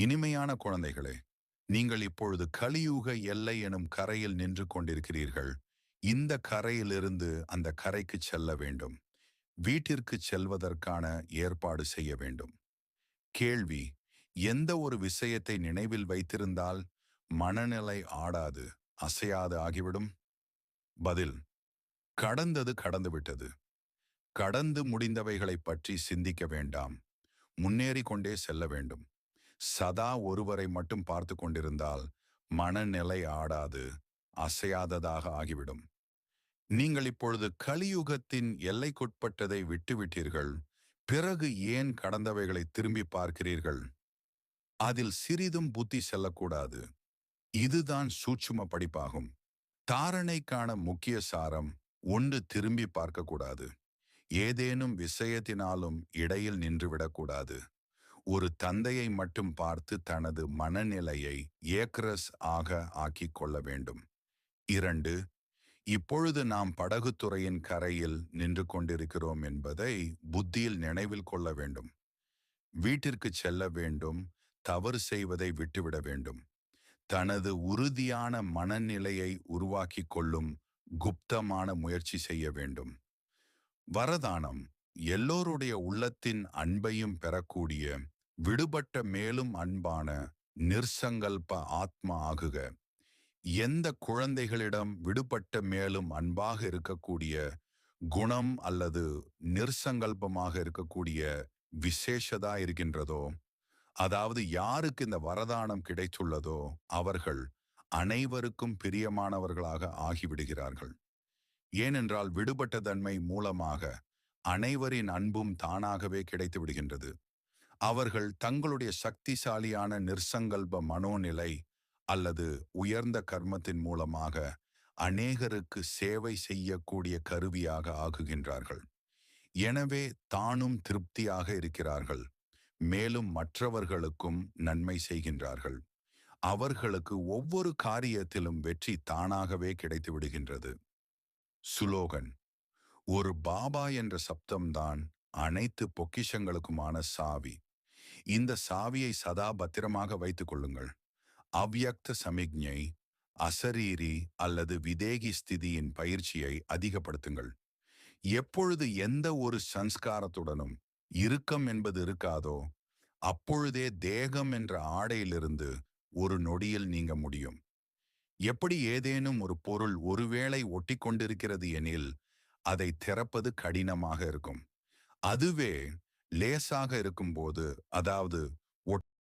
இனிமையான குழந்தைகளே நீங்கள் இப்பொழுது கலியூக எல்லை எனும் கரையில் நின்று கொண்டிருக்கிறீர்கள். இந்த கரையிலிருந்து அந்த கரைக்கு செல்ல வேண்டும். வீட்டிற்கு செல்வதற்கான ஏற்பாடு செய்ய வேண்டும். கேள்வி எந்த ஒரு விஷயத்தை நினைவில் வைத்திருந்தால் மனநிலை ஆடாது அசையாது ஆகிவிடும்? பதில் கடந்தது கடந்துவிட்டது. கடந்து முடிந்தவைகளைப் பற்றி சிந்திக்க வேண்டாம். முன்னேறி கொண்டே செல்ல வேண்டும். சதா ஒருவரை மட்டும் பார்த்து கொண்டிருந்தால் மனநிலை ஆடாது அசையாததாக ஆகிவிடும். நீங்கள் இப்பொழுது கலியுகத்தின் எல்லைக்குட்பட்டதை விட்டுவிட்டீர்கள் பிறகு ஏன் கடந்தவைகளை திரும்பி பார்க்கிறீர்கள்? அதில் சிறிதும் புத்தி செல்லக்கூடாது. இதுதான் சூட்சும படிப்பாகும். தாரணைக்கான முக்கிய சாரம் ஒன்று திரும்பி பார்க்கக்கூடாது. ஏதேனும் விஷயத்தினாலும் இடையில் நின்றுவிடக்கூடாது. ஒரு தந்தையை மட்டும் பார்த்து தனது மனநிலையை ஏக்ரஸ் ஆக ஆக்கிக் கொள்ள வேண்டும். இரண்டு இப்பொழுது நாம் படகுத்துறையின் கரையில் நின்று கொண்டிருக்கிறோம் என்பதை புத்தியில் நினைவில் கொள்ள வேண்டும். வீட்டிற்கு செல்ல வேண்டும் தவறு செய்வதை விட்டுவிட வேண்டும். தனது உறுதியான மனநிலையை உருவாக்கிக் கொள்ளும் குப்தமான முயற்சி செய்ய வேண்டும். வரதானம் எல்லோருடைய உள்ளத்தின் அன்பையும் பெறக்கூடிய விடுபட்ட மேலும் அன்பான நிர்சங்கல்ப ஆத்மா ஆகுக. எந்த குழந்தைகளிடம் விடுபட்ட மேலும் அன்பாக இருக்கக்கூடிய குணம் அல்லது நிர்சங்கல்பமாக இருக்கக்கூடிய விசேஷதா இருக்கின்றதோ அதாவது யாருக்கு இந்த வரதானம் கிடைத்துள்ளதோ அவர்கள் அனைவருக்கும் பிரியமானவர்களாக ஆகிவிடுகிறார்கள். ஏனென்றால் விடுபட்ட தன்மை மூலமாக அனைவரின் அன்பும் தானாகவே கிடைத்து விடுகின்றது. அவர்கள் தங்களுடைய சக்திசாலியான நிர்சங்கல்ப மனோநிலை அல்லது உயர்ந்த கர்மத்தின் மூலமாக அநேகருக்கு சேவை செய்யக்கூடிய கருவியாக ஆகுகின்றார்கள். எனவே தானும் திருப்தியாக இருக்கிறார்கள். மேலும் மற்றவர்களுக்கும் நன்மை செய்கின்றார்கள். அவர்களுக்கு ஒவ்வொரு காரியத்திலும் வெற்றி தானாகவே கிடைத்து விடுகின்றது. சுலோகன். ஒரு பாபா என்ற சப்தம்தான் அனைத்து பொக்கிஷங்களுக்குமான சாவி. இந்த சாவியை சதா பத்திரமாக வைத்துக் கொள்ளுங்கள். அவ்யக்த சமிக்ஞை அசரீரி அல்லது விதேகி ஸ்திதியின் பயிற்சியை அதிகப்படுத்துங்கள். எப்பொழுது எந்த ஒரு சன்ஸ்காரத்துடனும் இறுக்கம் என்பது இருக்காதோ அப்பொழுதே தேகம் என்ற ஆடையிலிருந்து ஒரு நொடியில் நீங்க முடியும். எப்படி ஏதேனும் ஒரு பொருள் ஒருவேளை ஒட்டி கொண்டிருக்கிறது எனில் அதை திறப்பது கடினமாக இருக்கும். அதுவே லேசாக இருக்கும்போது அதாவது